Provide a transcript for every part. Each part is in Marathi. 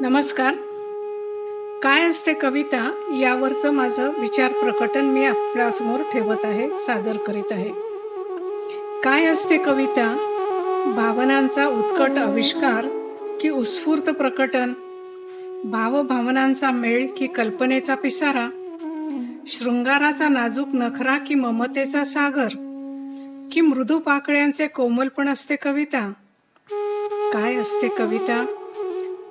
नमस्कार. काय असते कविता यावरचं माझं विचार प्रकटन मी आपल्यासमोर ठेवत आहे सादर करीत आहे. काय असते कविता? भावनांचा उत्कट आविष्कार की उत्स्फूर्त प्रकटन? भावभावनांचा मेळ की कल्पनेचा पिसारा? शृंगाराचा नाजूक नखरा की ममतेचा सागर? की मृदू पाकळ्यांचे कोमलपण असते कविता? काय असते कविता?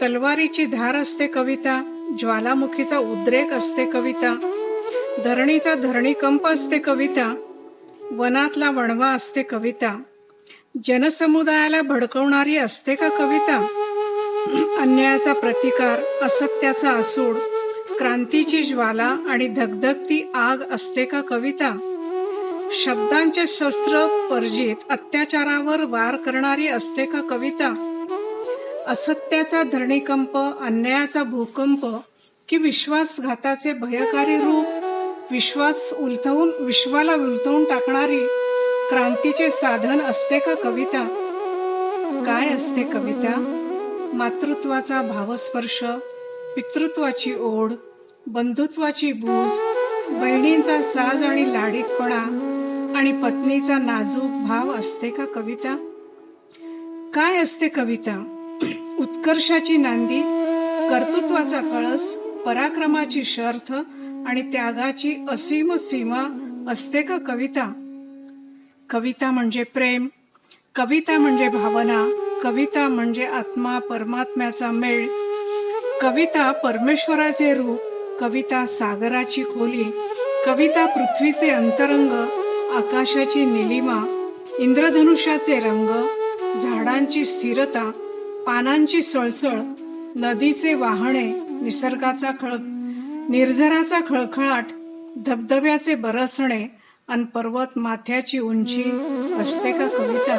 तलवारीची धार असते कविता ज्वालामुखीचा उद्रेक असते कविता धरणीचा धरणीकंप असते कविता वनातला वणवा असते कविता जनसमुदायाला भडकवणारी असते का कविता? अन्यायाचा प्रतिकार असत्याचा आसूड क्रांतीची ज्वाला आणि धगधगती आग असते का कविता? शब्दांचे शस्त्र परजित अत्याचारावर वार करणारी असते का कविता? असत्याचा धरणीकंप अन्यायाचा भूकंप की विश्वासघाताचे भयकारी रूप विश्वास उलथवून विश्वाला उलथवून टाकणारी क्रांतीचे साधन असते का कविता? काय असते कविता? मातृत्वाचा भावस्पर्श पितृत्वाची ओढ बंधुत्वाची बूज बहिणींचा साज आणि लाडीतपणा आणि पत्नीचा नाजूक भाव असते का कविता? काय असते कविता? उत्कर्षाची नांदी कर्तृत्वाचा कळस पराक्रमाची शर्थ आणि त्यागाची असीम सीमा असते का कविता? कविता म्हणजे प्रेम कविता म्हणजे भावना कविता म्हणजे आत्मा परमात्म्याचा मेळ. कविता परमेश्वराचे रूप कविता सागराची खोली कविता पृथ्वीचे अंतरंग आकाशाची निलिमा इंद्रधनुष्याचे रंग झाडांची स्थिरता पानांची सळसळ नदीचे वाहणे निसर्गाचा खळ निर्झराचा खळखळाट धबधब्याचे बरसणे अन पर्वत माथ्याची उंची असते का कविता?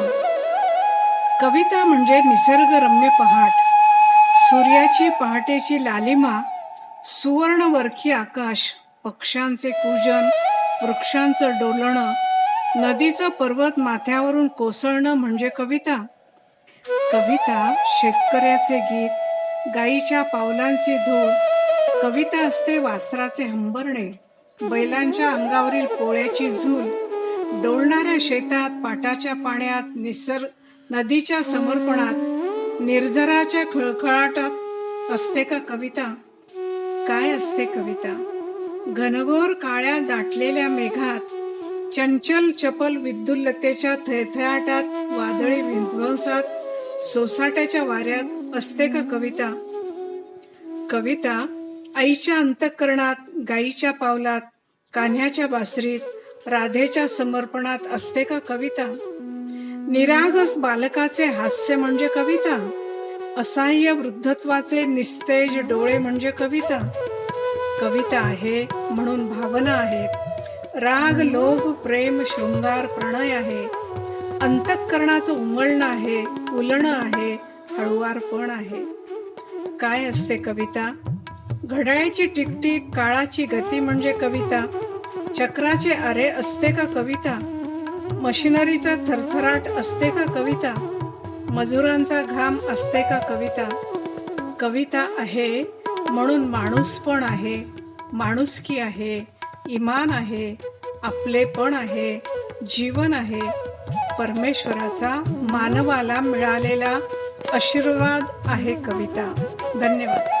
कविता म्हणजे निसर्गरम्य पहाट. सूर्याची पहाटेची लालिमा सुवर्णवर्खी आकाश पक्ष्यांचे पूजन वृक्षांचं डोलणं नदीचं पर्वत माथ्यावरून कोसळणं म्हणजे कविता? कविता शेतकऱ्याचे गीत गाईच्या पावलांची धूळ कविता असते वास्त्राचे हंबरणे बैलांच्या अंगावरील पोळ्याची झूल डोलणाऱ्या शेतात पाटाच्या पाण्यात निसर्ग नदीच्या समर्पणात निर्जराच्या खळखळाटात असते का कविता? काय असते कविता? घनघोर काळ्या दाटलेल्या मेघात चंचल चपल विद्युल्लतेच्या थैथयाटात वादळी विध्वंसात सोसाट्याच्या वाऱ्यात असते का कविता? कविता आईच्या अंतःकरणात गाईच्या पावलात कान्ह्याच्या बासरीत राधेच्या समर्पणात असते का कविता? निरागस बालकाचे हास्य म्हणजे कविता? असह्य वृद्धत्वाचे निस्तेज डोळे म्हणजे कविता? कविता आहे म्हणून भावना आहेत. राग लोभ प्रेम शृंगार प्रणय आहे. अंतःकरणाचं उमळणं आहे उलणं आहे हळुवारपण आहे. काय असते कविता? घड्याळीची टिकटिक काळाची गती म्हणजे कविता. चक्राचे अरे असते का कविता? मशिनरीचा थरथराट असते का कविता? मजुरांचा घाम असते का कविता? कविता आहे म्हणून माणूस पण आहे माणुसकी आहे इमान आहे आपलेपण आहे जीवन आहे परमेश्वराचा मानवाला मिळालेला आशीर्वाद आहे कविता. धन्यवाद.